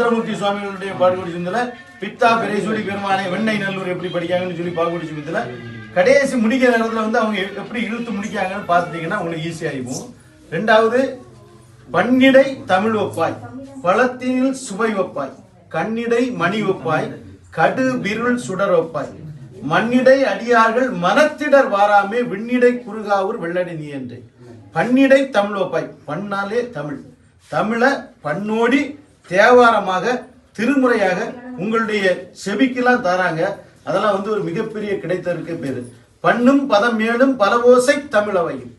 சுந்தரமூர்த்தி சுவாமிகளுடைய பாடுபடி சிந்தல பித்தா பிரைசூடி பெருமானை வெண்ணெய் நல்லூர் எப்படி படிக்காங்கன்னு சொல்லி பாகுபடி சிந்தல கடைசி முடிக்கிற நேரத்தில் வந்து அவங்க எப்படி இழுத்து முடிக்காங்கன்னு பார்த்துட்டீங்கன்னா உங்களுக்கு ஈஸியா ரெண்டாவது பன்னிடை தமிழ் ஒப்பாய் பழத்தினில் சுவை ஒப்பாய் கண்ணிடை மணி ஒப்பாய் கடு விருள் சுடர் ஒப்பாய் மண்ணிடை அடியார்கள் மனத்திடர் வாராமே விண்ணிடை குறுகாவூர் வெள்ளடி நீ என்று. பன்னிடை தமிழ் ஒப்பாய் பண்ணாலே தமிழ். தமிழ பண்ணோடி தேவாரமாக திருமுறையாக உங்களுடைய செவிக்கெல்லாம் தராங்க. அதெல்லாம் வந்து ஒரு மிகப்பெரிய கிடைத்தருக்கு பேரு. பண்ணும் பதம் மேலும் பல ஓசை தமிழவையும்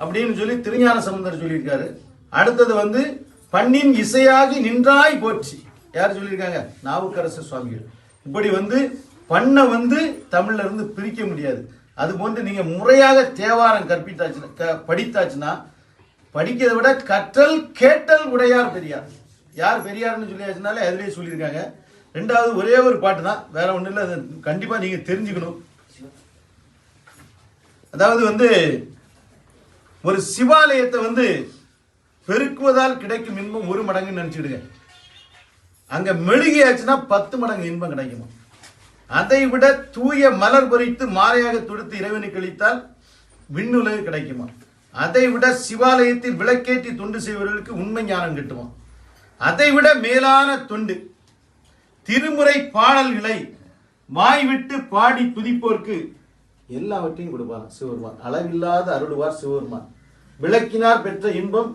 அப்படின்னு சொல்லி திருஞான சமுந்தர் சொல்லியிருக்காரு. அடுத்தது வந்து பண்ணின் இசையாகி நின்றாய் போற்றி. யார் சொல்லியிருக்காங்க? நாவுக்கரசு சுவாமிகள். இப்படி வந்து பண்ணை வந்து தமிழ்ல இருந்து பிரிக்க முடியாது. அது போன்று நீங்க முறையாக தேவாரம் கற்பித்தாச்சுன்னா க- படித்தாச்சுன்னா படிக்கிறதை விட கற்றல் கேட்டல் உடையார் பெரியார். யார் பெரியார்னு சொல்லியாச்சுனாலே அதுலேயே சொல்லியிருக்காங்க. ரெண்டாவது ஒரே ஒரு பாட்டு தான் வேற ஒன்றும் இல்லை அது கண்டிப்பாக நீங்கள் தெரிஞ்சுக்கணும். அதாவது வந்து ஒரு சிவாலயத்தை வந்து பெருக்குவதால் கிடைக்கும் இன்பம் ஒரு மடங்குன்னு நினச்சிடுங்க அங்கே மெழுகியாச்சுன்னா பத்து மடங்கு இன்பம் கிடைக்குமா? அதை விட தூய மலர் பொறித்து மாலையாக தொடுத்து இறைவனை கழித்தால் விண்ணுலகு கிடைக்குமா? அதை விட சிவாலயத்தில் விளக்கேற்றி தொண்டு செய்வர்களுக்கு உண்மை ஞானம் கிட்டுமா? அதைவிட மேலான தொண்டு. திருமுறை பாடல்களை வாய் விட்டு பாடி துதிப்போர்க்கு எல்லாவற்றையும் கொடுப்பார் சிவருமான் அளவில்லாத அருளுவார் சிவருமான் விளக்கினார் பெற்ற இன்பம்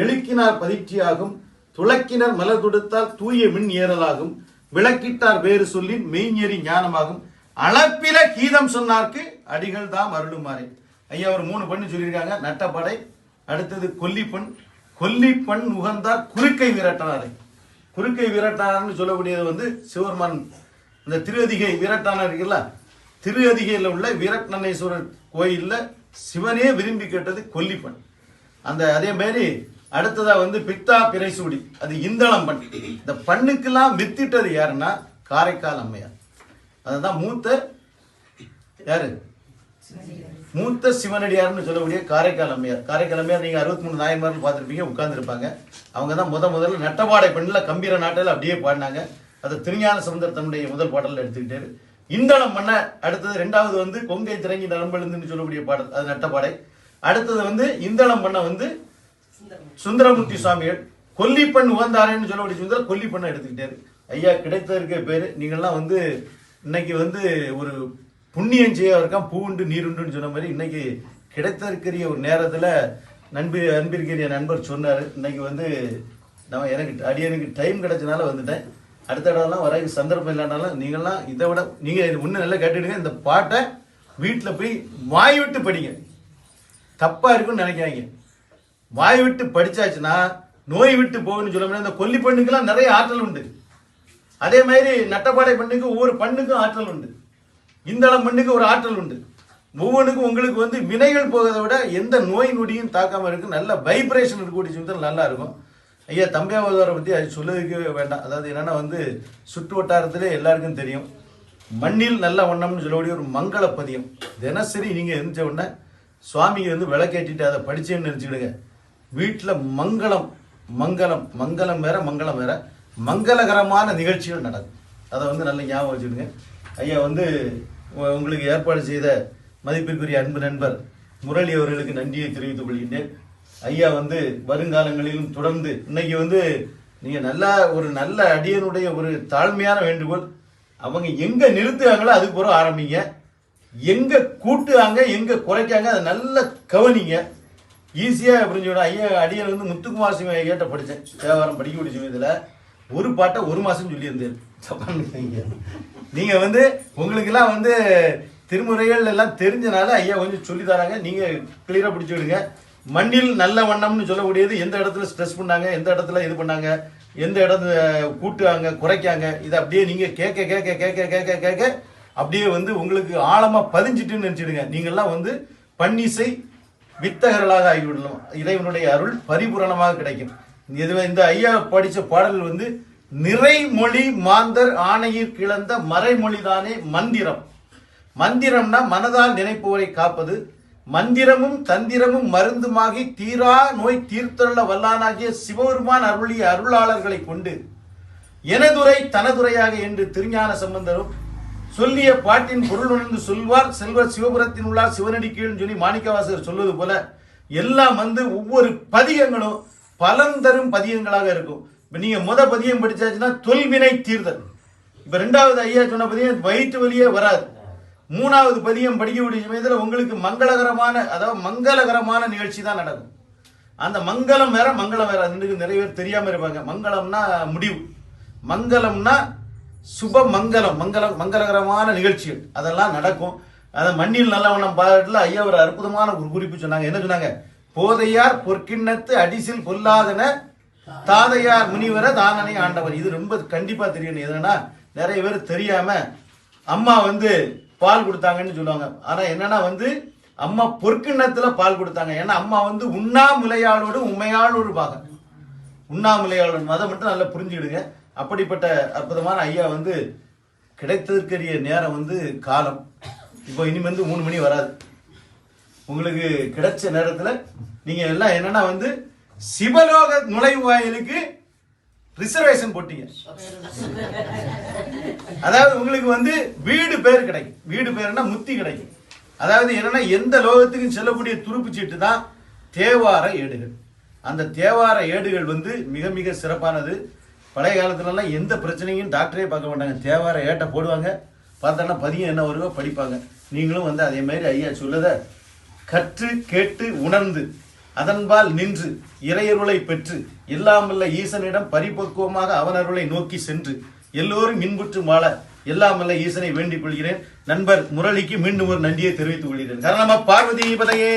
எழுக்கினார் பதிர்ச்சியாகும் துளக்கினர் மலர் தொடுத்தால் தூய மின் ஏறலாகும். விளக்கிட்டார் வேறு சொல்லின் மெய்ஞெறி ஞானமாகும். அளப்பில கீதம் சொன்னார்க்கு அடிகள் தாம் அருளுமாறே. ஐயா ஒரு மூணு பண்ணு சொல்லியிருக்காங்க. நட்டப்படை அடுத்தது கொல்லிப்பண் கொல்லிப்பண் உகந்தார் குறுக்கை விரட்டனாரை குறுக்கை விரட்டானர்னு சொல்லக்கூடியது வந்து சிவருமான் இந்த திருவதிகை விரட்டான இருக்குல்ல? திருவதிகையில் உள்ள வீரட்னேஸ்வரர் கோயிலில் சிவனே விரும்பி கேட்டது கொல்லிப்பண். அந்த அதே மாதிரி அடுத்ததாக வந்து பித்தா பிரைசூடி அது இந்தளம் பண். இந்த பண்ணுக்கெல்லாம் வித்திட்டது யாருன்னா காரைக்கால் அம்மையார். அதுதான் மூத்த யாரு? மூத்த சிவனடியார்னு சொல்லக்கூடிய காரைக்கால் அம்மையார். காரைக்கால் அம்மையார் நீங்க அறுபத்தி மூணு நாயன்மார்கள் பார்த்துருப்பீங்க உட்கார்ந்துருப்பாங்க. அவங்க தான் முத முதல்ல நட்டபாடை பெண்ணில் கம்பீர நாட்டில் அப்படியே பாடினாங்க. அது திருஞான சமுந்தர் தன்னுடைய முதல் பாடலில் எடுத்துக்கிட்டாரு. இந்தளம் பண்ண அடுத்தது ரெண்டாவது வந்து கொங்கை திறங்கி நரம்பெழுந்துன்னு சொல்லக்கூடிய பாடல் அது நட்டபாடை அடுத்தது வந்து இந்தளம் பண்ண வந்து சுந்தரமூர்த்தி சுவாமிகள். கொல்லிப்பண் உகந்தாரேன்னு சொல்லக்கூடிய சுந்தர கொல்லிப்பண்ணை எடுத்துக்கிட்டாரு. ஐயா கிடைத்ததற்கு பேர். நீங்கள்லாம் வந்து இன்னைக்கு வந்து ஒரு புண்ணியம் செய்ய இருக்கான் பூண்டு நீருண்டுன்னு சொன்ன மாதிரி இன்னைக்கு கிடைத்திருக்கிற ஒரு நேரத்தில் நண்பி அன்பிற்கிற நண்பர் சொன்னார். இன்னைக்கு வந்து நான் எனக்கு அடியனுக்கு டைம் கிடைச்சனால வந்துட்டேன். அடுத்த இடம்லாம் வர சந்தர்ப்பம் இல்லைனாலும் நீங்கள்லாம் இதை விட நீங்கள் இன்னும் நல்லா கேட்டுடுங்க. இந்த பாட்டை வீட்டில் போய் வாய் விட்டு படிங்க. தப்பாக இருக்குன்னு நினைக்கிறாங்க வாய் விட்டு படிச்சாச்சுன்னா நோய் விட்டு போகுன்னு சொல்ல முடியாது. இந்த கொல்லி பெண்ணுக்கெல்லாம் நிறைய ஆற்றல் உண்டு. அதே மாதிரி நட்டப்பாடை பெண்ணுக்கு ஒவ்வொரு பண்ணுக்கும் ஆற்றல் உண்டு. இந்தளம் மண்ணுக்கு ஒரு ஆற்றல் உண்டு. ஒவ்வொன்றுக்கும் உங்களுக்கு வந்து வினைகள் போகிறத விட எந்த நோய் நொடியும் தாக்காமல் இருக்கு. நல்ல வைப்ரேஷன் இருக்கக்கூடிய சுத்தம் நல்லா இருக்கும். ஐயா தம்பியாவதாரை பற்றி அது சொல்லவே வேண்டாம். அதாவது என்னென்னா வந்து சுற்று வட்டாரத்திலே எல்லாருக்கும் தெரியும். மண்ணில் நல்ல வண்ணம்னு சொல்லக்கூடிய ஒரு மங்கள பதியம் தினசரி நீங்கள் எழுந்த உடனே சுவாமிக்கு வந்து விளக்கேற்றிட்டு அதை படிச்சேன்னு நினச்சிக்கிடுங்க. வீட்டில் மங்களம் மங்களம் மங்களம் வேற மங்களம் வேற. மங்களகரமான நிகழ்ச்சிகள் நடக்கும். அதை வந்து நல்ல ஞாபகம் வச்சுடுங்க ஐயா வந்து உங்களுக்கு ஏற்பாடு செய்த மதிப்பிற்குரிய அன்பு நண்பர் முரளி அவர்களுக்கு நன்றியை தெரிவித்துக் கொள்கின்றேன். ஐயா வந்து வருங்காலங்களிலும் தொடர்ந்து இன்னைக்கு வந்து நீங்கள் நல்லா ஒரு நல்ல அடியனுடைய ஒரு தாழ்மையான வேண்டுகோள். அவங்க எங்கே நிறுத்துறாங்களோ அதுக்கு பிறகு ஆரம்பிங்க. எங்கே கூட்டுறாங்க எங்கே குறைக்காங்க அதை நல்லா கவனிங்க. ஈஸியாக புரிஞ்சுக்கணும் ஐயா அடியன் வந்து முத்துக்குமார் சிவன் ஐயாட்ட படித்தேன் தேவாரம் படிக்கக்கூடிய சமயத்துல ஒரு பாட்டை ஒரு மாதம் சொல்லியிருந்தேன். தப்பா நீங்க வந்து உங்களுக்கெல்லாம் வந்து திருமுறைகள் எல்லாம் தெரிஞ்சனால ஐயா கொஞ்சம் சொல்லி தராங்க. நீங்க கிளியரா பிடிச்சி விடுங்க. மண்ணில் நல்ல வண்ணம்னு சொல்லக்கூடியது எந்த இடத்துல ஸ்ட்ரெஸ் பண்ணாங்க எந்த இடத்துல இது பண்ணாங்க எந்த இடத்துல கூட்டுவாங்க குறைக்காங்க இதை அப்படியே நீங்க கேட்க கேட்க கேட்க கேட்க கேட்க அப்படியே வந்து உங்களுக்கு ஆழமா பதிஞ்சிட்டுன்னு நினைச்சிடுங்க. நீங்கெல்லாம் வந்து பன்னிசை வித்தகர்களாக ஆகிவிடலாம் இறைவனுடைய அருள் பரிபூரணமாக கிடைக்கும். இது இந்த ஐயா படித்த பாடல் வந்து நிறைமொழி மாந்தர் ஆணையில் கிளந்த மறைமொழிதானே மந்திரம். மந்திரம்னா மனதால் நினைப்பவரை காப்பது. மந்திரமும் தந்திரமும் மருந்துமாகி தீரா நோய் தீர்த்தள்ள வல்லானாகிய சிவபெருமான் அருளிய அருளாளர்களை கொண்டு எனதுரை தனதுரையாக என்று திருஞான சம்பந்தரும் சொல்லிய பாட்டின் பொருள் உணர்ந்து சொல்வார் செல்வர் சிவபுரத்தின் உள்ளார் சிவனடி கீழ் சொல்லி மாணிக்கவாசகர் சொல்வது போல எல்லாம் வந்து ஒவ்வொரு பதிகங்களும் பலன் தரும் பதிகங்களாக இருக்கும். இப்போ நீங்கள் முத பதியம் படித்தாச்சுன்னா தொல்வினை தீர்தல். இப்போ ரெண்டாவது ஐயா சொன்ன பதியம் வயிற்று வழியே வராது. மூணாவது பதியம் படிக்கக்கூடிய சமயத்தில் உங்களுக்கு மங்களகரமான அதாவது மங்களகரமான நிகழ்ச்சி தான் நடக்கும். அந்த மங்களம் வேற மங்களம் வேற. அதுக்கு நிறைய பேர் தெரியாமல் இருப்பாங்க. மங்களம்னா முடிவு. மங்களம்னா சுப மங்களம் மங்களம் மங்களகரமான நிகழ்ச்சிகள். அதெல்லாம் நடக்கும். அதை மண்ணில் நல்லவனம் பாடல ஐயா ஒரு அற்புதமான ஒரு குறிப்பு சொன்னாங்க. என்ன சொன்னாங்க? போதையார் பொற்கிண்ணத்து அடிசில் பொல்லாதன தாதையார் முனிவர தானனை ஆண்டவர். இது ரொம்ப கண்டிப்பா தெரியணும் எதுனா நிறைய பேர் தெரியாம அம்மா வந்து பால் கொடுத்தாங்கன்னு சொல்லுவாங்க. ஆனா என்னன்னா வந்து அம்மா பொற்கிண்ணத்துல பால் கொடுத்தாங்க. ஏன்னா அம்மா வந்து உண்ணாமுலையாளோடு உண்மையாளோடு பாகம் உண்ணாமுலையாளன். அதை மட்டும் நல்லா புரிஞ்சுக்கிடுங்க. அப்படிப்பட்ட அற்புதமான ஐயா வந்து கிடைத்ததற்கரிய நேரம் வந்து காலம். இப்போ இனிமே வந்து மூணு மணி வராது. உங்களுக்கு கிடைச்ச நேரத்துல நீங்க எல்லாம் என்னன்னா வந்து சிவலோக நுழைவாயிலுக்கு ரிசர்வேஷன் போட்டீங்க. அதாவது உங்களுக்கு வந்து வீடு பேர் கிடைக்கும். வீடு பேருனா முத்தி கிடைக்கும். அதாவது என்னன்னா எந்த லோகத்துக்கும் செல்லக்கூடிய துருப்பு சீட்டு தான் தேவார ஏடுகள். அந்த தேவார ஏடுகள் வந்து மிக மிக சிறப்பானது. பழைய காலத்துலலாம் எந்த பிரச்சனையும் டாக்டரே பார்க்க மாட்டாங்க. தேவார ஏட்டை போடுவாங்க. பார்த்தோன்னா பதியம் என்ன வருவோ படிப்பாங்க. நீங்களும் வந்து அதே மாதிரி ஐயா சொல்லதை கற்று கேட்டு உணர்ந்து. அதன்பால் நின்று இறையருளை பெற்று எல்லாமல்ல ஈசனிடம் பரிபக்குவமாக அவனருளை நோக்கி சென்று எல்லோரும் இன்புற்று வாழ எல்லாமல்ல ஈசனை வேண்டிக் கொள்கிறேன். நண்பர் முரளிக்கு மீண்டும் ஒரு நன்றியை தெரிவித்துக் கொள்கிறேன். காரணமா பார்வதி பதையே.